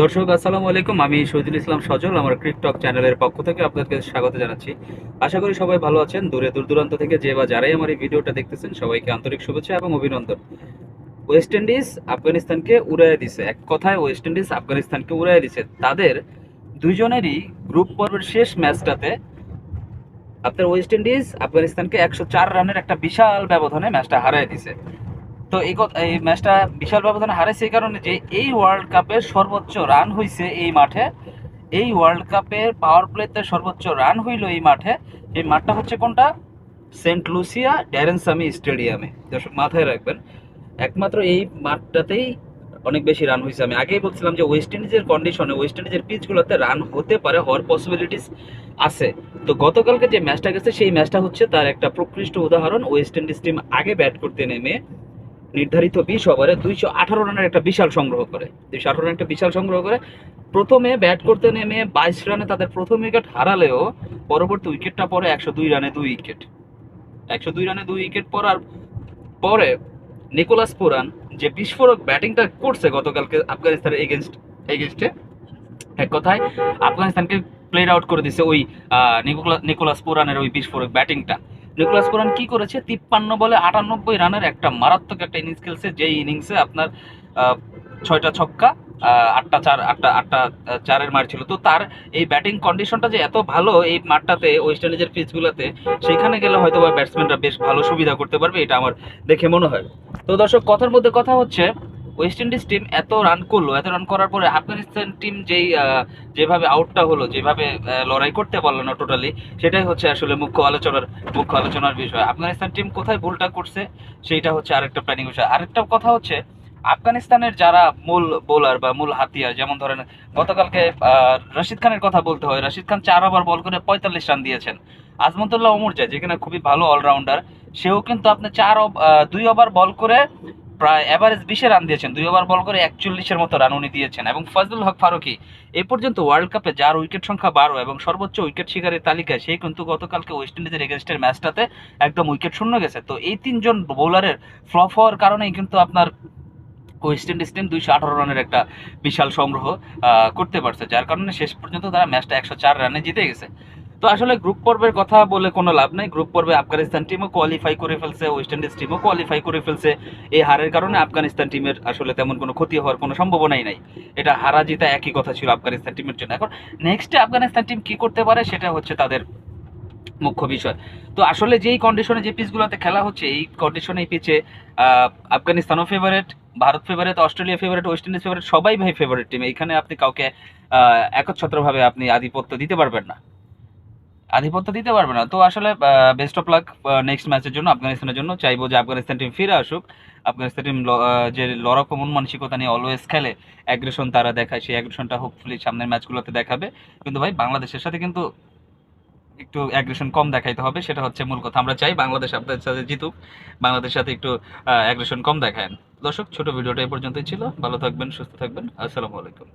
দর্শক, আসসালামু আলাইকুম। আমি শহীদুল ইসলাম সজল, আমার ক্রিকটক চ্যানেলের পক্ষ থেকে আপনাদেরকে স্বাগত জানাচ্ছি। আশা করি সবাই ভালো আছেন। দূরে দূর দূরান্ত থেকে যে বা যারাই আমার এই ভিডিওটা দেখতেছেন, সবাইকে আন্তরিক শুভেচ্ছা এবং অভিনন্দন। ওয়েস্ট ইন্ডিজ আফগানিস্তানকে উড়াইয়া দিছে। এক কথায় ওয়েস্ট ইন্ডিজ আফগানিস্তানকে উড়াইয়া দিছে। তাদের দুইজনেরই গ্রুপ পর্বের শেষ ম্যাচটাতে আপনার ওয়েস্ট ইন্ডিজ আফগানিস্তানকে একশো চার রানের একটা বিশাল ব্যবধানে ম্যাচটা হারাই দিছে। তো এই এই ম্যাচটা বিশাল ব্যবধানে হারাইছে এই কারণে যে এই ওয়ার্ল্ড কাপের সর্বোচ্চ রান হইছে এই মাঠে। এই ওয়ার্ল্ড কাপের পাওয়ার প্লেতে সর্বোচ্চ রান হইল এই মাঠে। এই মাঠটা হচ্ছে কোনটা? সেন্ট লুসিয়া ড্যারেনসামি স্টেডিয়ামে দর্শক, মাথায় রাখবেন, একমাত্র এই মাঠটাতেই অনেক বেশি রান হয়েছে আমি আগেই বলছিলাম যে ওয়েস্ট ইন্ডিজের কন্ডিশনে ওয়েস্ট ইন্ডিজের পিচগুলোতে রান হতে পারে, হওয়ার পসিবিলিটিস আছে। তো গতকালকে যে ম্যাচটা গেছে, সেই ম্যাচটা হচ্ছে তার একটা প্রকৃষ্ট উদাহরণ ওয়েস্ট ইন্ডিজ টিম আগে ব্যাট করতে নেমে নির্ধারিত বিশ ওভারে দুইশো আঠারো রানের একটা বিশাল সংগ্রহ করে। দুইশো আঠারো একটা বিশাল সংগ্রহ করে। প্রথমে ব্যাট করতে নেমে বাইশ রানে তাদের প্রথম উইকেট হারালেও পরবর্তী উইকেটটা পরে একশো দুই রানে দুই উইকেট। একশো দুই রানে দুই উইকেট পড়ার পরে নিকোলাস পুরান যে বিস্ফোরক ব্যাটিংটা করছে গতকালকে আফগানিস্তানের এগেনস্ট এগেনস্টে, এক কথায় আফগানিস্তানকে প্লেড আউট করে দিছে ওই নিকোলাস পুরানের ওই বিস্ফোরক ব্যাটিংটা। নিকোলাস পুরান কি করেছে? তিপ্পান্ন বলে আটানব্বই রানের একটা মারাত্মক একটা ইনিংস খেলছে, যেই ইনিংসে আপনার ছয়টা ছক্কা আটটা চার আটটা আটটা চারের মার ছিল। তো তার এই ব্যাটিং কন্ডিশনটা যে এত ভালো এই মাঠটাতে ওয়েস্ট ইন্ডিজের পিচগুলোতে সেখানে গেলে হয়তো বা ব্যাটসম্যানরা বেশ ভালো সুবিধা করতে পারবে, এটা আমার দেখে মনে হয়। তো দর্শক, কথার মধ্যে কথা হচ্ছে ওয়েস্ট ইন্ডিজ টিম এত রান করল, এত রান করার পরে আফগানিস্তান টিম যেই যেভাবে আউটটা হলো, যেভাবে লড়াই করতে পারল না টোটালি সেটাই হচ্ছে আসলে মুখ্য আলোচনার মুখ্য আলোচনার বিষয়। আফগানিস্তান টিম কোথায় ভুলটা করছে, সেইটা হচ্ছে আরেকটা প্ল্যানিং বিষয়। আরেকটা কথা হচ্ছে আফগানিস্তানের যারা মূল বোলার বা মূল হাতিয়ার, যেমন ধরেন গতকালকে রশিদ খানের কথা বলতে হয়, রশিদ খান চার ওভার বল করে পঁয়তাল্লিশ রান দিয়েছেন। আজমতুল্লাহ ওমর যায় যেখানে খুবই ভালো অলরাউন্ডার সেও কিন্তু আপনি চার দুই ওভার বল করে প্রায় এভারেজ বিশে রান দিয়েছেন। দুই ওভার বল করে একচল্লিশের মতো রান উনি দিয়েছেন। এবং ফজলুল হক ফারুকি, এ পর্যন্ত ওয়ার্ল্ড কাপে যার উইকেট সংখ্যা বারো এবং সর্বোচ্চ উইকেট শিকারের তালিকায় সেই কিন্তু গতকালকে ওয়েস্ট ইন্ডিজের এগেনস্টের ম্যাচটাতে একদম উইকেট শূন্য গেছে। তো এই তিনজন বোলারের ফ্লপ হওয়ার কারণেই কিন্তু আপনার ওয়েস্ট ইন্ডিজ টিম দুইশো আঠারো রানের একটা বিশাল সংগ্রহ করতে পারছে। যার কারণে শেষ পর্যন্ত তারা ম্যাচটা একশো চার রানে জিতে গেছে। তো আসলে গ্রুপ পর্বের কথা বলে কোনো লাভ নাই। গ্রুপ পর্বে আফগানিস্তান টিমও কোয়ালিফাই করে ফেলছে ওয়েস্ট ইন্ডিজ টিমও কোয়ালিফাই করে ফেলছে। এই হারের কারণে আফগানিস্তান টিমের আসলে তেমন কোনো ক্ষতি হওয়ার কোনো সম্ভাবনাই নাই। এটা হারা জিতা একই কথা ছিল আফগানিস্তান টিমের জন্য। এখন নেক্সটে আফগানিস্তান টিম কি করতে পারে সেটা হচ্ছে তাদের মুখ্য বিষয়। তো আসলে যেই কন্ডিশনে যে পিচগুলোতে খেলা হচ্ছে, এই কন্ডিশনে এই পিচে আফগানিস্তানও favourite Bharat favourite Australia favourite West Indies favourite সবাই ভাই ফেভারেট টিম এখানে আপনি কাউকে একচ্ছত্রভাবে আপনি আধিপত্য দিতে পারবেন না। আধিপত্য দিতে পারবে না। তো আসলে বেস্ট অফ লাক নেক্সট ম্যাচের জন্য আফগানিস্তানের জন্য। চাইব যে আফগানিস্তান টিম ফিরে আসুক। আফগানিস্তান টিম যে লড়াকু মন মানসিকতা নিয়ে অলওয়েজ খেলে অ্যাগ্রেশন তারা দেখায়। সেই অ্যাগ্রেশনটা হোপফুলি সামনের ম্যাচগুলোতে দেখাবে। কিন্তু ভাই, বাংলাদেশের সাথে কিন্তু একটু অ্যাগ্রেশন কম দেখাইতে হবে। সেটা হচ্ছে মূল কথা। আমরা চাই বাংলাদেশ আপনাদের সাথে জিতুক। বাংলাদেশের সাথে একটু অ্যাগ্রেশন কম দেখায়। দর্শক, ছোট ভিডিওটা এই পর্যন্তই ছিল। ভালো থাকবেন, সুস্থ থাকবেন। আসসালামু আলাইকুম।